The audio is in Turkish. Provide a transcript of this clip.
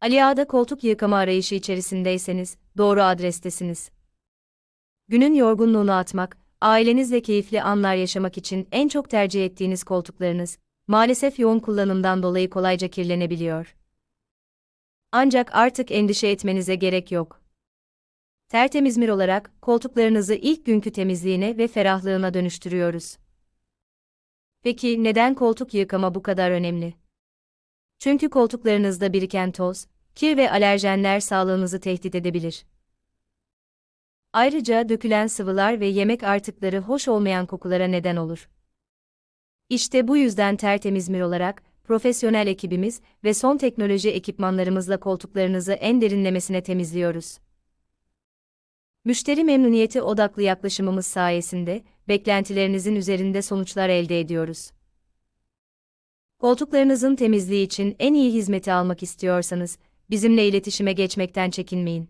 Ali Ağa'da koltuk yıkama arayışı içerisindeyseniz, doğru adrestesiniz. Günün yorgunluğunu atmak, ailenizle keyifli anlar yaşamak için en çok tercih ettiğiniz koltuklarınız, maalesef yoğun kullanımdan dolayı kolayca kirlenebiliyor. Ancak artık endişe etmenize gerek yok. Tertemizmir olarak koltuklarınızı ilk günkü temizliğine ve ferahlığına dönüştürüyoruz. Peki neden koltuk yıkama bu kadar önemli? Çünkü koltuklarınızda biriken toz, kir ve alerjenler sağlığınızı tehdit edebilir. Ayrıca dökülen sıvılar ve yemek artıkları hoş olmayan kokulara neden olur. İşte bu yüzden tertemizmir olarak, profesyonel ekibimiz ve son teknoloji ekipmanlarımızla koltuklarınızı en derinlemesine temizliyoruz. Müşteri memnuniyeti odaklı yaklaşımımız sayesinde, beklentilerinizin üzerinde sonuçlar elde ediyoruz. Koltuklarınızın temizliği için en iyi hizmeti almak istiyorsanız, bizimle iletişime geçmekten çekinmeyin.